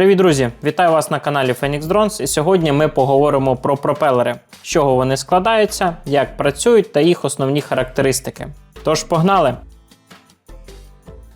Привіт, друзі! Вітаю вас на каналі Phoenix Drones. І сьогодні ми поговоримо про пропелери, з чого вони складаються, як працюють та їх основні характеристики. Тож погнали!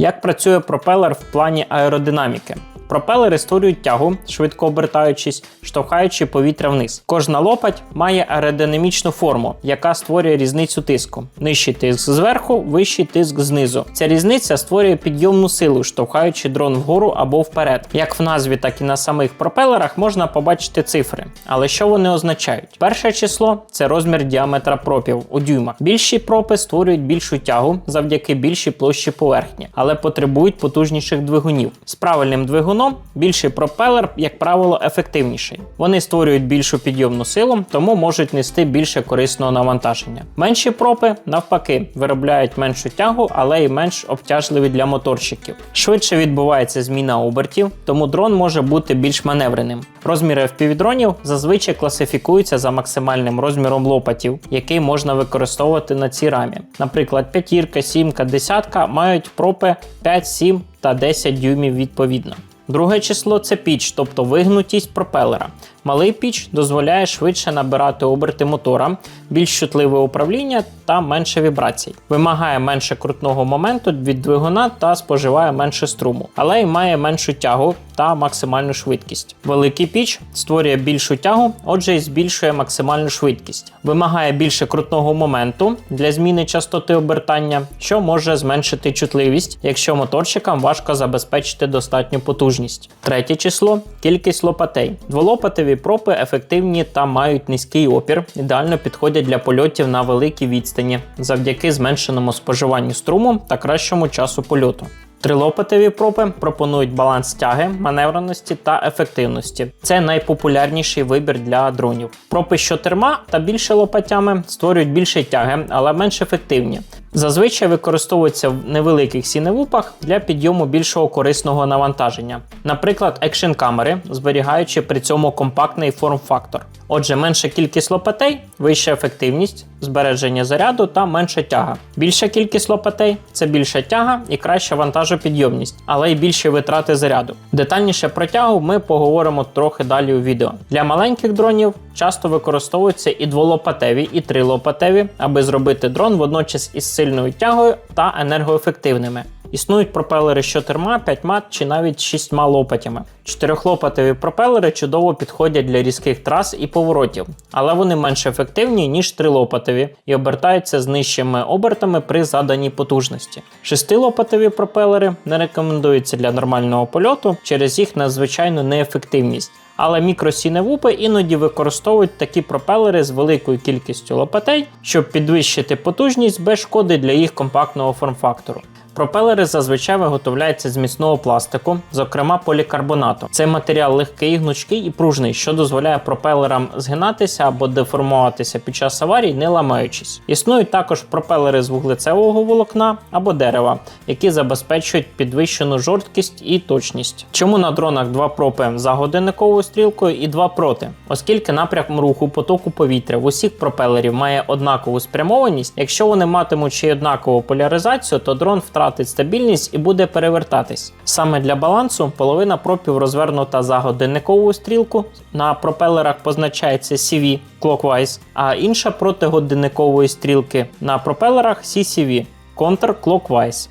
Як працює пропелер в плані аеродинаміки? Пропелери створюють тягу, швидко обертаючись, штовхаючи повітря вниз. Кожна лопать має аеродинамічну форму, яка створює різницю тиску. Нижчий тиск зверху, вищий тиск знизу. Ця різниця створює підйомну силу, штовхаючи дрон вгору або вперед. Як в назві, так і на самих пропелерах можна побачити цифри. Але що вони означають? Перше число це розмір діаметра пропів у дюймах. Більші пропи створюють більшу тягу завдяки більшій площі поверхні, але потребують потужніших двигунів. З правильним двигуном більший пропелер, як правило, ефективніший. Вони створюють більшу підйомну силу, тому можуть нести більше корисного навантаження. Менші пропи, навпаки, виробляють меншу тягу, але й менш обтяжливі для моторщиків. Швидше відбувається зміна обертів, тому дрон може бути більш маневреним. Розміри FPV-дронів зазвичай класифікуються за максимальним розміром лопатів, який можна використовувати на цій рамі. Наприклад, п'ятірка, сімка, десятка мають пропи 5, 7 та 10 дюймів відповідно. Друге число це піч, тобто вигнутість пропелера. Малий піч дозволяє швидше набирати оберти мотора, більш чутливе управління та менше вібрацій. Вимагає менше крутного моменту від двигуна та споживає менше струму, але й має меншу тягу та максимальну швидкість. Великий піч створює більшу тягу, отже, і збільшує максимальну швидкість. Вимагає більше крутного моменту для зміни частоти обертання, що може зменшити чутливість, якщо моторчикам важко забезпечити достатню потужність. Третє число кількість лопатей. Дволопатеві пропи ефективні та мають низький опір, ідеально підходять для польотів на великій відстані завдяки зменшеному споживанню струму та кращому часу польоту. Трилопатові пропи пропонують баланс тяги, маневреності та ефективності. Це найпопулярніший вибір для дронів. Пропи з чотирма та більше лопатями створюють більше тяги, але менш ефективні. Зазвичай використовуються в невеликих сіневупах для підйому більшого корисного навантаження, наприклад, екшн камери, зберігаючи при цьому компактний форм-фактор. Отже, менша кількість лопатей, вища ефективність, збереження заряду та менша тяга. Більша кількість лопатей це більша тяга і краща вантажопідйомність, але й більші витрати заряду. Детальніше про тягу ми поговоримо трохи далі у відео. Для маленьких дронів часто використовуються і дволопатеві, і трилопатеві, аби зробити дрон водночас із сильною тягою та енергоефективними. Існують пропелери з чотирма, п'ятьма чи навіть шістьма лопатями. Чотирьохлопатеві пропелери чудово підходять для різких трас і поворотів, але вони менш ефективні, ніж трилопатеві і обертаються з нижчими обертами при заданій потужності. Шестилопатеві пропелери не рекомендуються для нормального польоту через їх надзвичайну неефективність. Але мікросіневупи іноді використовують такі пропелери з великою кількістю лопатей, щоб підвищити потужність без шкоди для їх компактного форм-фактору. Пропелери зазвичай виготовляються з міцного пластику, зокрема полікарбонату. Цей матеріал легкий, гнучкий і пружний, що дозволяє пропелерам згинатися або деформуватися під час аварій, не ламаючись. Існують також пропелери з вуглецевого волокна або дерева, які забезпечують підвищену жорсткість і точність. Чому на дронах два пропи за годинниковою стрілкою і два проти? Оскільки напрям руху потоку повітря в усіх пропелерів має однакову спрямованість, якщо вони матимуть ще й однакову поляризацію, то дрон втратить втратить стабільність і буде перевертатись. Саме для балансу половина пропів розвернута за годинникову стрілку. На пропелерах позначається CV clockwise, а інша проти годинникової стрілки на пропелерах CCV counterclockwise.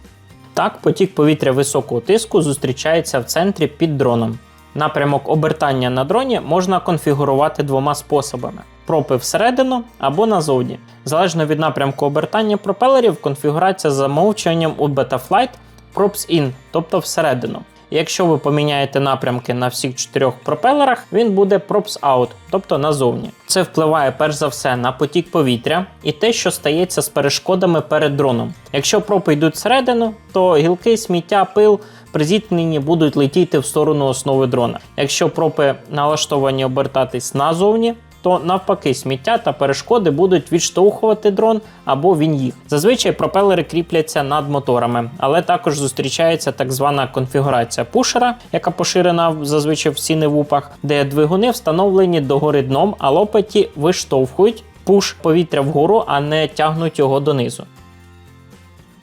Так, потік повітря високого тиску зустрічається в центрі під дроном. Напрямок обертання на дроні можна конфігурувати двома способами: пропи всередину або назовні. Залежно від напрямку обертання пропелерів, конфігурація за замовчуванням у Betaflight Props In, тобто всередину. Якщо ви поміняєте напрямки на всіх чотирьох пропелерах, він буде Props Out, тобто назовні. Це впливає перш за все на потік повітря і те, що стається з перешкодами перед дроном. Якщо пропи йдуть всередину, то гілки, сміття, пил при зіткненні будуть летіти в сторону основи дрона. Якщо пропи налаштовані обертатись назовні, то навпаки сміття та перешкоди будуть відштовхувати дрон або він їх. Зазвичай пропелери кріпляться над моторами, але також зустрічається так звана конфігурація пушера, яка поширена зазвичай в сіневупах, де двигуни встановлені догори дном, а лопаті виштовхують пуш повітря вгору, а не тягнуть його донизу.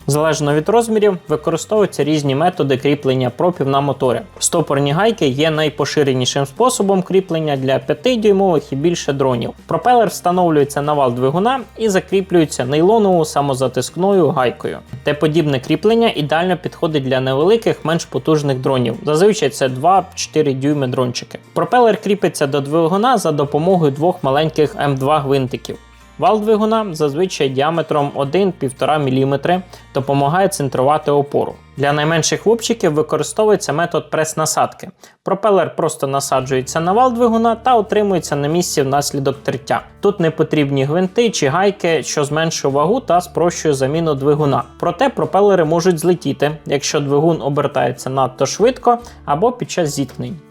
Залежно від розмірів, використовуються різні методи кріплення пропів на моторі. Стопорні гайки є найпоширенішим способом кріплення для 5-дюймових і більше дронів. Пропелер встановлюється на вал двигуна і закріплюється нейлоновою самозатискною гайкою. Те подібне кріплення ідеально підходить для невеликих, менш потужних дронів. Зазвичай це 2-4 дюйми дрончики. Пропелер кріпиться до двигуна за допомогою двох маленьких М2 гвинтиків. Вал двигуна зазвичай діаметром 1-1,5 мм допомагає центрувати опору. Для найменших вупчиків використовується метод прес-насадки. Пропелер просто насаджується на вал двигуна та утримується на місці внаслідок тертя. Тут не потрібні гвинти чи гайки, що зменшує вагу та спрощує заміну двигуна. Проте пропелери можуть злетіти, якщо двигун обертається надто швидко або під час зіткнень.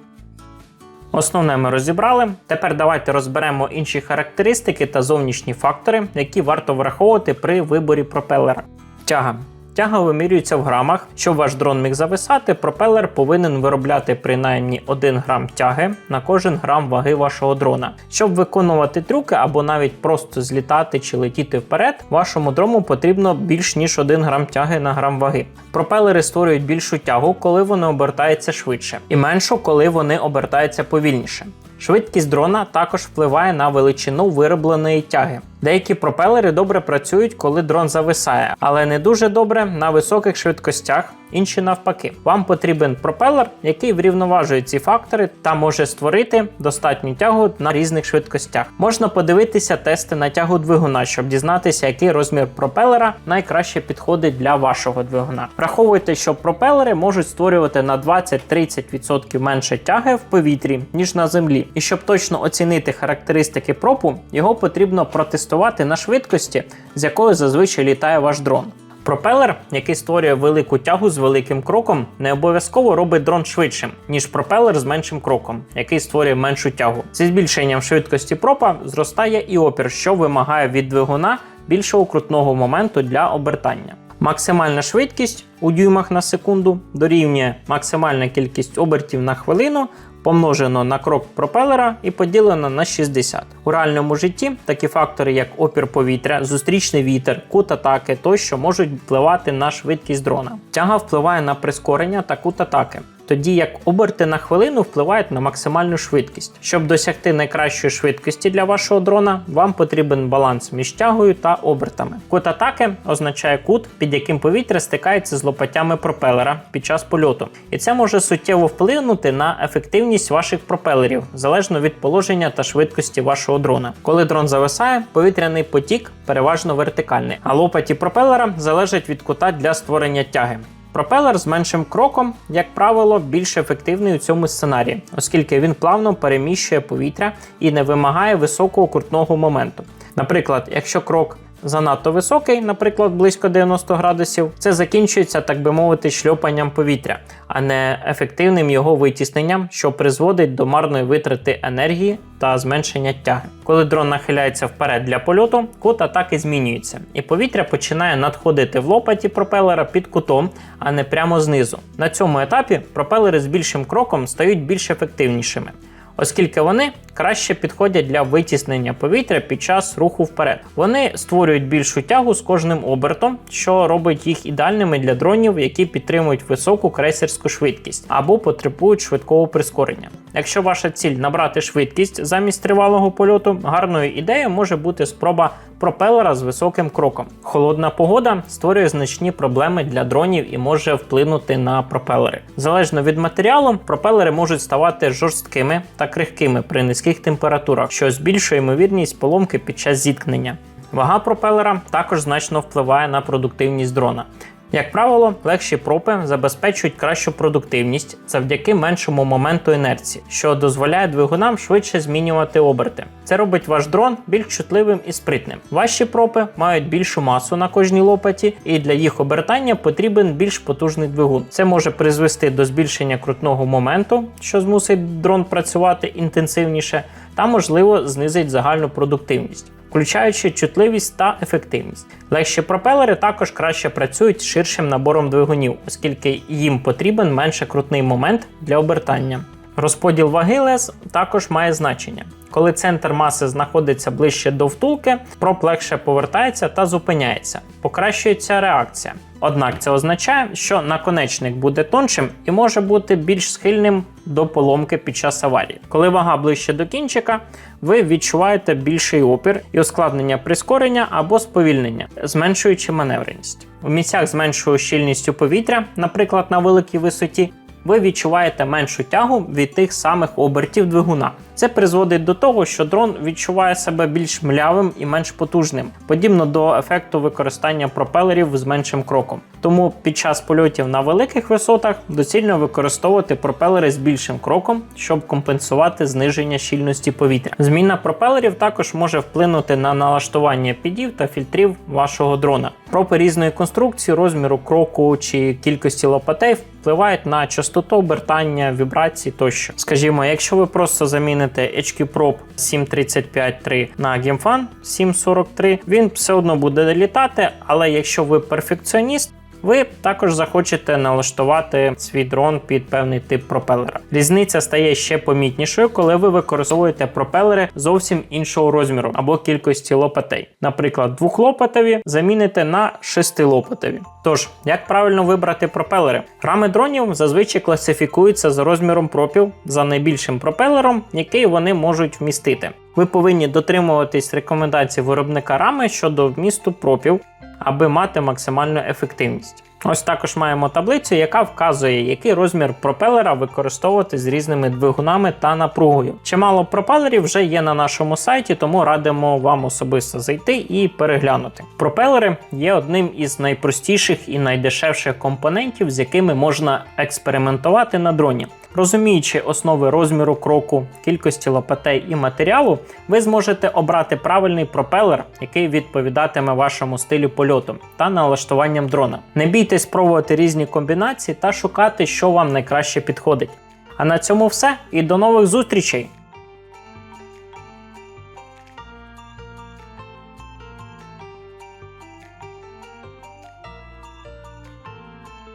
Основне ми розібрали. Тепер давайте розберемо інші характеристики та зовнішні фактори, які варто враховувати при виборі пропелера. Тяга. Тяга вимірюється в грамах. Щоб ваш дрон міг зависати, пропелер повинен виробляти принаймні 1 грам тяги на кожен грам ваги вашого дрона. Щоб виконувати трюки або навіть просто злітати чи летіти вперед, вашому дрону потрібно більш ніж 1 грам тяги на грам ваги. Пропелери створюють більшу тягу, коли вони обертаються швидше, і меншу, коли вони обертаються повільніше. Швидкість дрона також впливає на величину виробленої тяги. Деякі пропелери добре працюють, коли дрон зависає, але не дуже добре на високих швидкостях, інші навпаки. Вам потрібен пропелер, який врівноважує ці фактори та може створити достатню тягу на різних швидкостях. Можна подивитися тести на тягу двигуна, щоб дізнатися, який розмір пропелера найкраще підходить для вашого двигуна. Враховуйте, що пропелери можуть створювати на 20-30% менше тяги в повітрі, ніж на землі. І щоб точно оцінити характеристики пропу, його потрібно протестувати на швидкості, з якою зазвичай літає ваш дрон. Пропелер, який створює велику тягу з великим кроком, не обов'язково робить дрон швидшим, ніж пропелер з меншим кроком, який створює меншу тягу. Зі збільшенням швидкості пропа зростає і опір, що вимагає від двигуна більшого крутного моменту для обертання. Максимальна швидкість у дюймах на секунду дорівнює максимальна кількість обертів на хвилину помножено на крок пропелера і поділено на 60. У реальному житті такі фактори, як опір повітря, зустрічний вітер, кут атаки тощо можуть впливати на швидкість дрона. Тяга впливає на прискорення та кут атаки тоді як оберти на хвилину впливають на максимальну швидкість. Щоб досягти найкращої швидкості для вашого дрона, вам потрібен баланс між тягою та обертами. Кут атаки означає кут, під яким повітря стикається з лопатями пропелера під час польоту. І це може суттєво вплинути на ефективність ваших пропелерів, залежно від положення та швидкості вашого дрона. Коли дрон зависає, повітряний потік переважно вертикальний, а лопаті пропелера залежать від кута для створення тяги. Пропелер з меншим кроком, як правило, більш ефективний у цьому сценарії, оскільки він плавно переміщує повітря і не вимагає високого крутного моменту. Наприклад, якщо крок занадто високий, наприклад, близько 90 градусів, це закінчується, так би мовити, шльопанням повітря, а не ефективним його витісненням, що призводить до марної витрати енергії та зменшення тяги. Коли дрон нахиляється вперед для польоту, кут атаки змінюється, і повітря починає надходити в лопаті пропелера під кутом, а не прямо знизу. На цьому етапі пропелери з більшим кроком стають більш ефективнішими оскільки вони краще підходять для витіснення повітря під час руху вперед. Вони створюють більшу тягу з кожним обертом, що робить їх ідеальними для дронів, які підтримують високу крейсерську швидкість або потребують швидкого прискорення. Якщо ваша ціль набрати швидкість замість тривалого польоту, гарною ідеєю може бути спроба пропелера з високим кроком. Холодна погода створює значні проблеми для дронів і може вплинути на пропелери. Залежно від матеріалу, пропелери можуть ставати жорсткими та крихкими при низьких температурах, що збільшує ймовірність поломки під час зіткнення. Вага пропелера також значно впливає на продуктивність дрона. Як правило, легші пропи забезпечують кращу продуктивність завдяки меншому моменту інерції, що дозволяє двигунам швидше змінювати оберти. Це робить ваш дрон більш чутливим і спритним. Ваші пропи мають більшу масу на кожній лопаті, і для їх обертання потрібен більш потужний двигун. Це може призвести до збільшення крутного моменту, що змусить дрон працювати інтенсивніше, та можливо знизить загальну продуктивність включаючи чутливість та ефективність. Легші пропелери також краще працюють з ширшим набором двигунів, оскільки їм потрібен менше крутний момент для обертання. Розподіл ваги лез також має значення. Коли центр маси знаходиться ближче до втулки, проб легше повертається та зупиняється. Покращується реакція. Однак це означає, що наконечник буде тоншим і може бути більш схильним до поломки під час аварії. Коли вага ближче до кінчика, ви відчуваєте більший опір і ускладнення прискорення або сповільнення, зменшуючи маневреність. У місцях з меншою щільністю повітря, наприклад, на великій висоті, ви відчуваєте меншу тягу від тих самих обертів двигуна. Це призводить до того, що дрон відчуває себе більш млявим і менш потужним, подібно до ефекту використання пропелерів з меншим кроком. Тому під час польотів на великих висотах доцільно використовувати пропелери з більшим кроком, щоб компенсувати зниження щільності повітря. Зміна пропелерів також може вплинути на налаштування підів та фільтрів вашого дрона. Пропи різної конструкції, розміру кроку чи кількості лопатей впливають на частоту обертання, вібрації тощо. Скажімо, якщо ви просто заміните HQ Prop 735.3 на GameFan 743, він все одно буде літати, але якщо ви перфекціоніст, ви також захочете налаштувати свій дрон під певний тип пропелера. Різниця стає ще помітнішою, коли ви використовуєте пропелери зовсім іншого розміру або кількості лопатей. Наприклад, двохлопатові заміните на шестилопатові. Тож, як правильно вибрати пропелери? Рами дронів зазвичай класифікуються за розміром пропів за найбільшим пропелером, який вони можуть вмістити. Ви повинні дотримуватись рекомендацій виробника рами щодо вмісту пропів, аби мати максимальну ефективність. Ось також маємо таблицю, яка вказує, який розмір пропелера використовувати з різними двигунами та напругою. Чимало пропелерів вже є на нашому сайті, тому радимо вам особисто зайти і переглянути. Пропелери є одним із найпростіших і найдешевших компонентів, з якими можна експериментувати на дроні. Розуміючи основи розміру кроку, кількості лопатей і матеріалу, ви зможете обрати правильний пропелер, який відповідатиме вашому стилю польоту та налаштуванням дрона. Не бійтесь пробувати різні комбінації та шукати, що вам найкраще підходить. А на цьому все і до нових зустрічей!